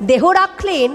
দেহ রাখলেন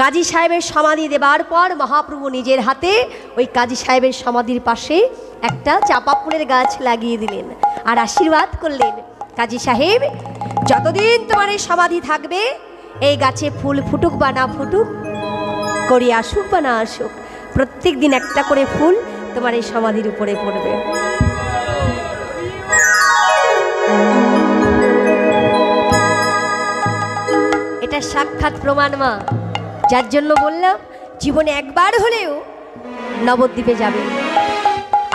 কাজী সাহেবের সমাধি দেবার পর মহাপ্রভু নিজের হাতে ওই কাজী সাহেবের সমাধির পাশে একটা চাপা ফুলের গাছ লাগিয়ে দিলেন আর আশীর্বাদ করলেন, কাজী সাহেব, যতদিন তোমার এই সমাধি থাকবে, এই গাছে ফুল ফুটুক বা না ফুটুক করি আসুক বা না আসুক, প্রত্যেক দিন একটা করে ফুল তোমার এই সমাধির উপরে পড়বে। এটা সাক্ষাৎ প্রমাণ, মা। যার জন্য বললাম, জীবনে একবার হলেও নবদ্বীপে যাবে।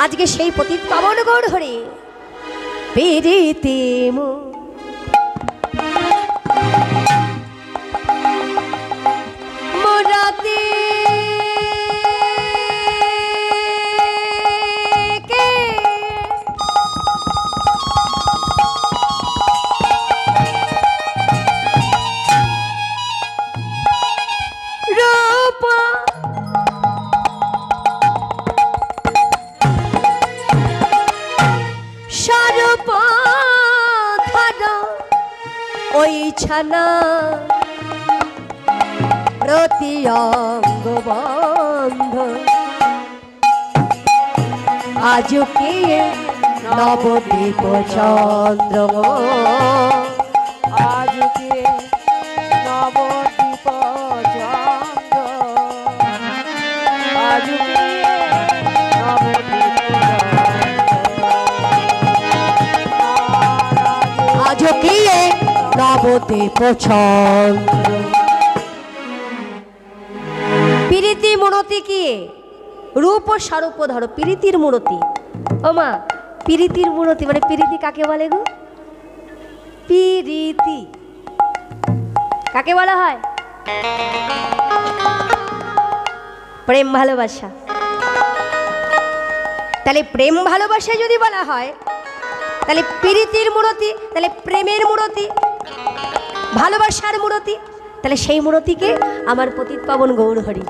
আজকে সেই পতিত পাবন গড় হরে, পেরেতে মো ছানা প্রতি অঙ্গ বন্ধ আজকে নবদ্বীপ চন্দ্র আজকে নবদ্বীপ চন্দ্র আজকে নবদ্বীপ আজকে নবদ্বীপ চন্দ্র প্রীতি মূরতি কি? রূপ ও স্বরূপ ধরো, প্রীতির মূরতি। ও মা, প্রীতির মূরতি মানে প্রীতি কাকে বলে গো? প্রীতি। কাকে বলা হয়? প্রেম ভালোবাসা। তাহলে প্রেম ভালোবাসা যদি বলা হয়, তাহলে প্রীতির মূরতি, তাহলে প্রেমের মূরতি। ভালোবাসার মূরতি, তাহলে সেই মূরতিকে আমার পতিত পাবন গৌরহরি।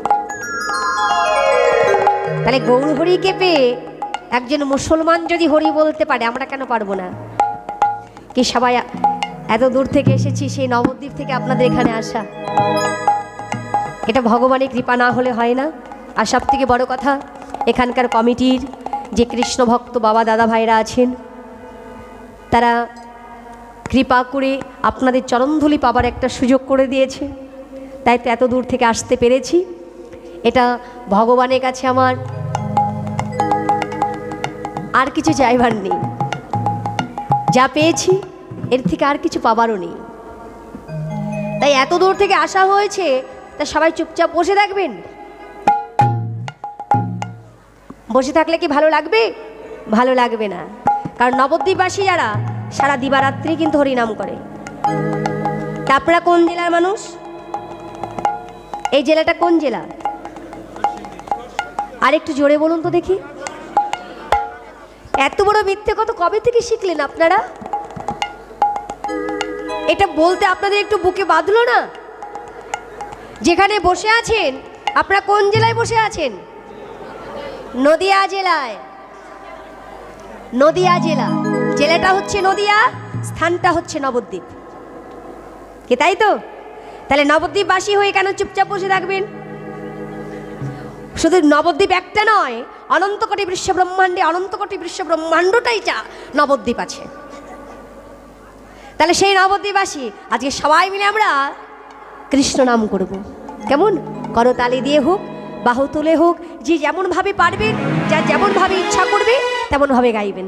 তাহলে গৌরহরিকে পেয়ে একজন মুসলমান যদি হরি বলতে পারে, আমরা কেন পারব না? কি সবাই এত দূর থেকে এসেছি, সেই নবদ্বীপ থেকে আপনাদের এখানে আসা? এটা ভগবানের কৃপা না হলে হয় না। আর সব থেকে বড় কথা, এখানকার কমিটির যে কৃষ্ণ ভক্ত বাবা দাদা ভাইরা আছেন, তারা কৃপা করে আপনাদের চরণধুলি পাবার একটা সুযোগ করে দিয়েছে। তাই তো এত দূর থেকে আসতে পেরেছি। এটা ভগবানের কাছে আমার। আর কিছু চাইবার নেই। যা পেয়েছি, এর থেকে আর কিছু পাবারও নেই। তাই এত দূর থেকে আসা হয়েছে, তা সবাই চুপচাপ বসে থাকবেন। বসে থাকলে কি ভালো লাগবে? ভালো লাগবে না। কারণ নবদ্বীপবাসী যারা সারা দিবারাত্রি কিন্তু হরিনাম করে। তা আপনারা কোন জেলার মানুষ? এই জেলাটা কোন জেলা? আর একটু জোরে বলুন তো দেখি। এত বড় মিথ্যে কত কবে থেকে শিখলেন আপনারা? এটা বলতে আপনাদের একটু বুকে বাঁধলো না? যেখানে বসে আছেন, আপনারা কোন জেলায় বসে আছেন? নদিয়া জেলায়। নদিয়া জেলা। জেলাটা হচ্ছে নদিয়া, স্থানটা হচ্ছে নবদ্বীপ। কি তাই তো? তাহলে নবদ্বীপবাসী হয়ে কেন চুপচাপ বসে থাকবেন? শুধু নবদ্বীপ একটা নয় অনন্ত কোটি বিশ্ব ব্রহ্মাণ্ডে অনন্ত কোটি বিশ্ব ব্রহ্মাণ্ডটাই যা নবদ্বীপ আছে। তাহলে সেই নবদ্বীপবাসী, আজকে সবাই মিলে আমরা কৃষ্ণ নাম করব। কেমন? করতালি দিয়ে হোক বাহু তুলে হোক, যে যেমনভাবে পারবেন যা যেমনভাবে ইচ্ছা করবে, তেমনভাবে গাইবেন।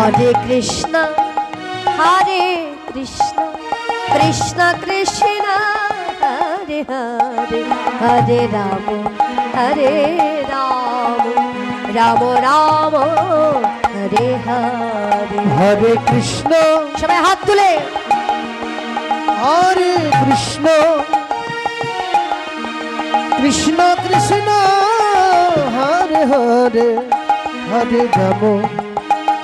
হরে কৃষ্ণ হরে কৃষ্ণ কৃষ্ণ কৃষ্ণ হরে হরে হরে রাম হরে রাম রাম রাম হরে হরে। হরে কৃষ্ণ। সবাই হাত তুলে। হরে কৃষ্ণ। কৃষ্ণ কৃষ্ণ হরে হরে হরে রাম।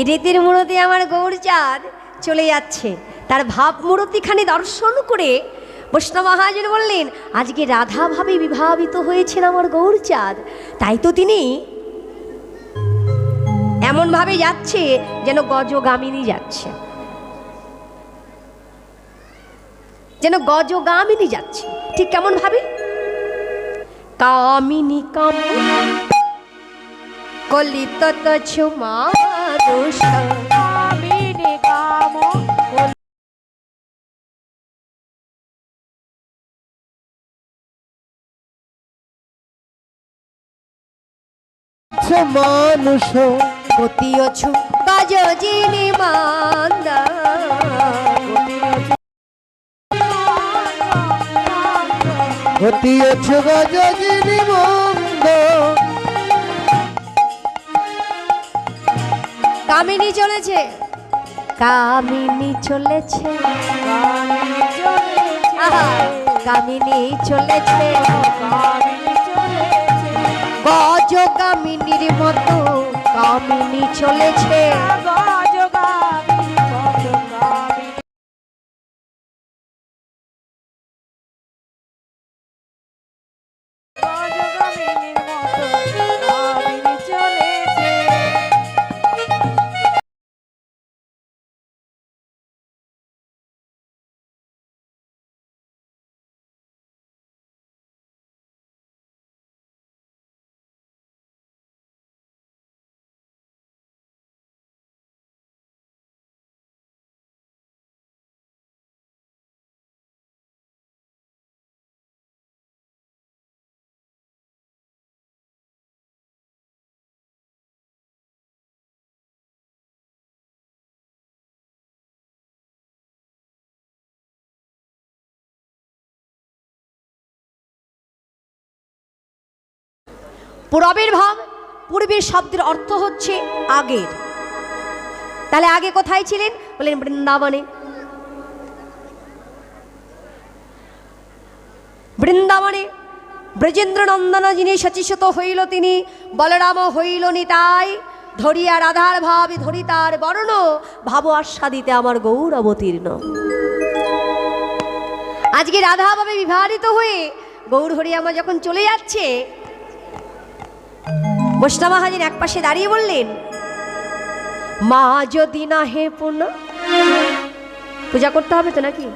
পীড়িতের মূরতি আমার গৌরচাঁদ চলে যাচ্ছে। তার ভাব মূরতিখানি দর্শন করে বৈষ্ণব মহাজন বললেন, আজকে রাধাভাবে বিভাবিত হয়েছেন আমার গৌরচাঁদ। তাই তো তিনি এমনভাবে যাচ্ছে যেন গজগামিনী যাচ্ছে। যেন গজগামিনী যাচ্ছে। ঠিক কেমন ভাবে? কামিনী কাম কলিত ছুমা মানুষ গতি অছু কাজ জিনি মান্দা গতি আছে গজগিরি মন্দ কামিনী চলেছে। কামিনী চলেছে। কামিনী চলেছে। গজ কামিনীর মতো কামিনী চলেছে। পূরবের ভাব, পূর্বের শব্দের অর্থ হচ্ছে আগের। তাহলে আগে কোথায় ছিলেন? বলেন বৃন্দাবনে। বৃন্দাবনে ব্রজেন্দ্র নন্দন যিনি সচিশত হইল তিনি, বলরাম হইল নিতাই ধরিয়া রাধার ভাবে ধরি তার বর্ণ, ভাব আস্বাদিতে আমার গৌর অবতীর্ণ আজকে রাধা ভাবে বিভারিত হয়ে গৌর হরি আমার যখন চলে যাচ্ছে বৈষ্ণব হাজির এক পাশে দাঁড়িয়ে বললেন, মা যদি না হে পূর্ণ পূজা করতে হবে তো নাকি?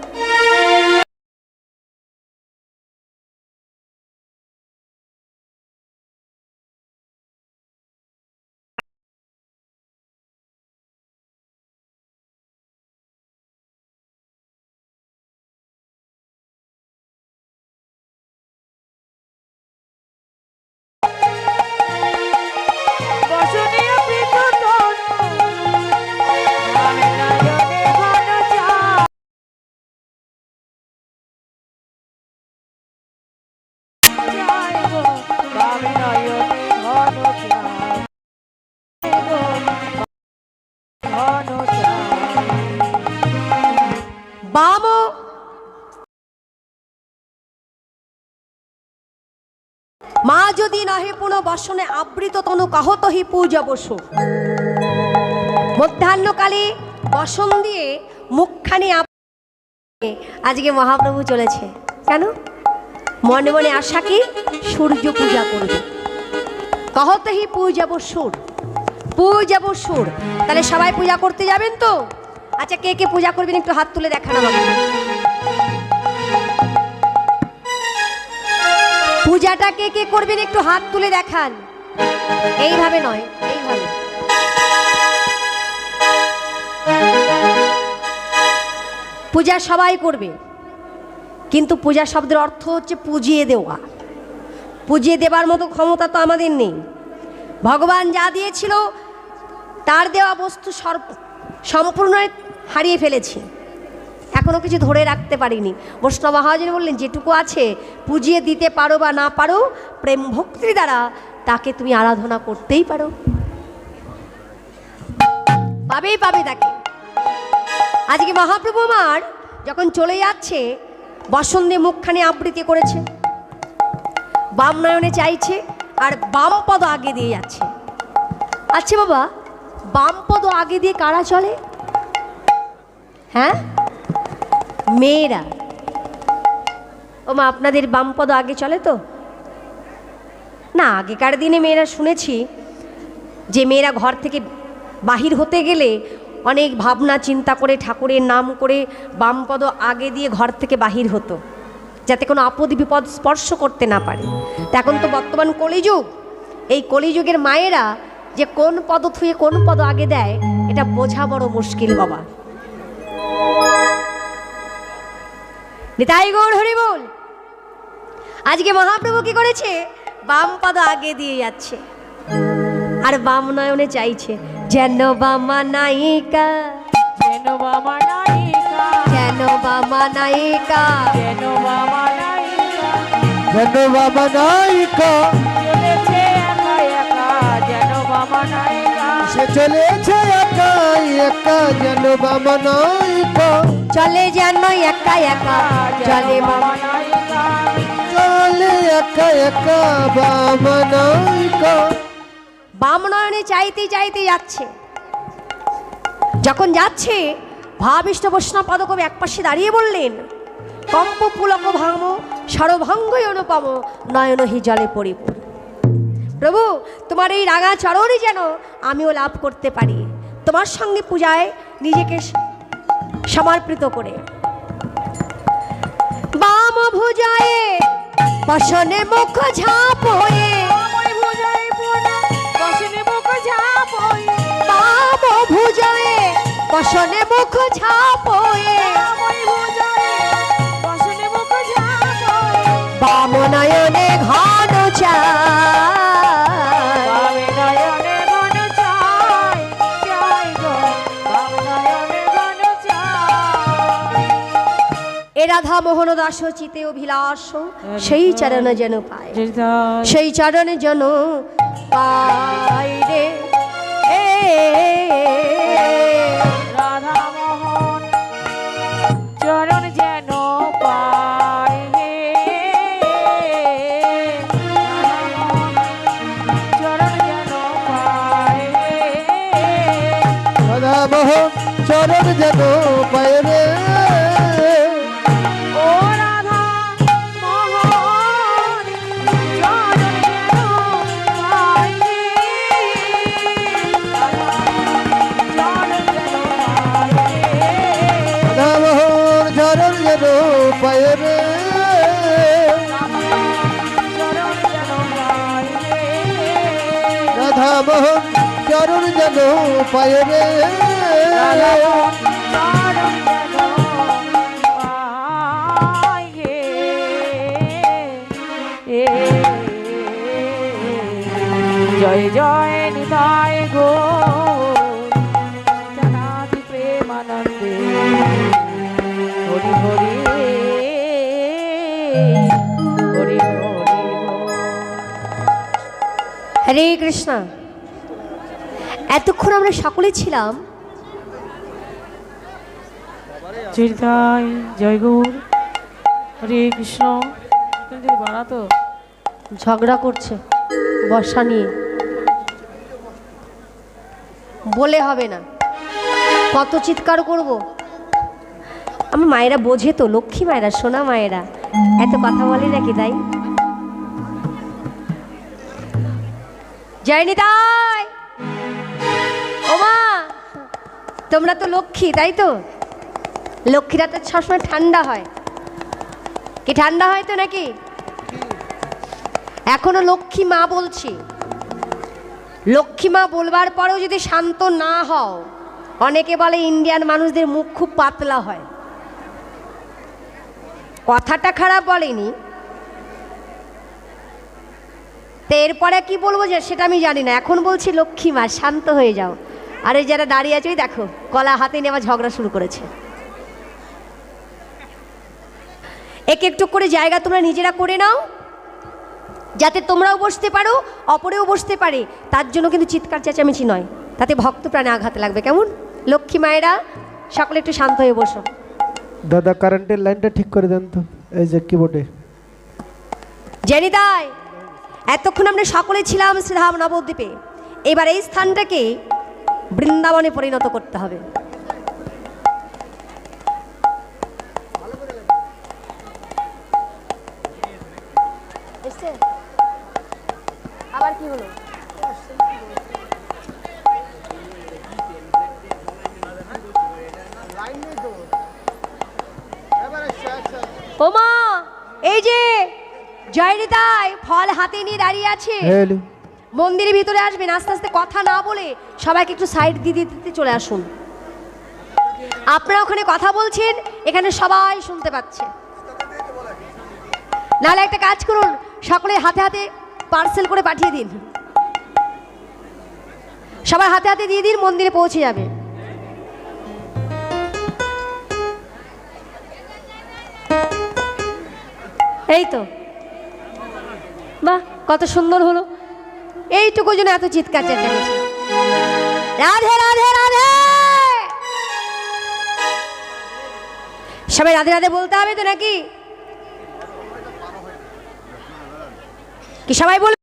মা যদি নহে পুনঃ বসনে আবৃত তনু কাহতহি পূজা বসু। মধ্যাহ্নকালে বসন দিয়ে মুখখানি আজকে মহাপ্রভু চলেছে। কেন? মনে মনে আশা কি? সূর্য পূজা করবে। কহতহি পূজা বসুর। পূজা বসুর। তাহলে সবাই পূজা করতে যাবেন তো? আচ্ছা কে কে পূজা করবেন একটু হাত তুলে দেখান আমাকে। পূজাটা কে কে করবেন একটু হাত তুলে দেখান। এইভাবে নয়, এইভাবে। পূজা সবাই করবে, কিন্তু পূজা শব্দের অর্থ হচ্ছে পুজিয়ে দেওয়া। পুজিয়ে দেবার মতো ক্ষমতা তো আমাদের নেই। ভগবান যা দিয়েছিল, তার দেওয়া বস্তু সম্পূর্ণ হারিয়ে ফেলেছি। এখনও কিছু ধরে রাখতে পারিনি। বৈষ্ণব মহাজন বললেন, যেটুকু আছে পুজিয়ে দিতে পারো বা না পারো, প্রেম ভক্তির দ্বারা তাকে তুমি আরাধনা করতেই পারো। পাবেই পাবে তাকে। আজকে মহাপ্রভু আমার যখন চলে যাচ্ছে, বসন্তে মুখখানি আবৃত্তি করেছে বাম নয়নে চাইছে, আর বাম পদ আগে দিয়ে যাচ্ছে। আচ্ছা বাবা বাম পদ আগে দিয়ে কারা চলে? হ্যাঁ? মেয়েরা। ও মা আপনাদের বাম পদ আগে চলে তো? না, আগেকার দিনে মেয়েরা শুনেছি যে মেয়েরা ঘর থেকে বাহির হতে গেলে অনেক ভাবনা, চিন্তা করে, ঠাকুরের নাম করে বামপদ আগে দিয়ে ঘর থেকে বাহির হতো, যাতে কোনো আপদ বিপদ স্পর্শ করতে না পারে। তা এখন তো বর্তমান কলিযুগ। এই কলিযুগের মায়েরা যে কোন পদ থুয়ে কোন পদ আগে দেয়, এটা বোঝা বড় মুশকিল বাবা। নিতাই গৌর হরি বল। আজকে মহাপ্রভু কি করেছে? বাম পদ আগে দিয়ে যাচ্ছে। আর বাম নয়নে চাইছে যেন বামা নায়িকা যেন বাবা নায়িকা যেন বামা নায়িকা। যেন বাবা নায়িকা। যেন বাবা নায়িকা। চলেছে একা একা যেন বাবা নায়িকা। সে চলেছে একাই একা যেন বাবা নায়িকা চলে যেন একা একা চলে বাবা চলে একা একা বাবা নায়িকা বাম নয়নে চাইতে চাইতে যাচ্ছে। যখন যাচ্ছে ভাবিষ্ট বৈষ্ণব পদকবি একপাশে দাঁড়িয়ে বললেন কম্প পুলক ভাম সরভঙ্গই অনুপম নয়ন হি জলে পরিপূর্ণ। প্রভু, তোমার এই রাঙা চরণই যেন আমিও লাভ করতে পারি। তোমার সঙ্গে পূজায় নিজেকে সমর্পিত করে। বাম ভুজায়ে বসনে মুখ ঝাঁপ হয়ে। বসনে মুখ ঝাপই বাম ভুজায়ে বসনে মুখ ঝাঁপ হয়ে। রাধা মোহন দাস চিতে অভিলাষ সেই চরণে যেন পায়। সেই চরণে যেন পায়। মোহন চরণ যেন পায় রে জয় জয় নিতাই গো। জনাদি প্রেমানন্দে। হরি হরি হরি হরি। হরে কৃষ্ণ। এতক্ষণ আমরা সকলে ছিলাম। চিরতাই জয় গৌর হরে কৃষ্ণ। বাড়াতো ঝগড়া করছে বর্ষা নিয়ে। বলে হবে না। কত চিৎকার করব। আমার মায়েরা বোঝে তো লক্ষ্মী মায়েরা সোনা মায়েরা। এত কথা বলে নাকি তাই? যায়নি তাই তোমরা তো লক্ষ্মী, তাই তো? লক্ষ্মীরা তো সবসময় ঠান্ডা হয়। কি ঠান্ডা হয় তো নাকি? এখনও লক্ষ্মী মা বলছি। লক্ষ্মী মা বলবার পরেও যদি শান্ত না হও, অনেকে বলে ইন্ডিয়ান মানুষদের মুখ খুব পাতলা হয়। কথাটা খারাপ বলেনি। তো এরপরে কি বলব যে সেটা আমি জানি না। এখন বলছি লক্ষ্মী মা, শান্ত হয়ে যাও। আর এই যারা দাঁড়িয়ে আছে ওই দেখো কলা হাতে নিয়ে আবার ঝগড়া শুরু করেছে। এক একটু করে জায়গা তোমরা নিজেরা করে নাও যাতে তোমরাও বসতে পারো অপরেও বসতে পারে। তার জন্য কিন্তু চিৎকার চেঁচামেচি নয়। তাতে ভক্ত প্রাণে আঘাত লাগবে। কেমন? লক্ষ্মী মায়েরা সকলে একটু শান্ত হয়ে বসো। দাদা কারেন্টের লাইনটা ঠিক করে দেন তো। এই যে কিবোর্ডে জেনি তাই এতক্ষণ আমরা সকলে ছিলাম শ্রীধাম নবদ্বীপে। এবার এই স্থানটাকে বৃন্দাবনে পরিণত করতে হবে। আবার কি হলো? ওমা এই যে জয়নিতাই ফল হাতে নিয়ে দাঁড়িয়ে আছে। হেলি মন্দিরের ভিতরে আসবেন, আস্তে আস্তে কথা না বলে সবাইকে একটু সাইড দিয়ে দিতে চলে আসুন। আপনারা ওখানে কথা বলছেন, এখানে সবাই শুনতে পাচ্ছে। নাহলে একটা কাজ করুন, সকলে হাতে হাতে পার্সেল করে পাঠিয়ে দিন। সবার হাতে হাতে দিয়ে দিন, মন্দিরে পৌঁছে যাবে। এই তো। বাহ, কত সুন্দর হলো। এইটুকু জন্য এত চিৎকার চেঁচামেচি। রাধে রাধে রাধে! সবাই রাধে রাধে বলতে হবে তো নাকি? কি সবাই বলে?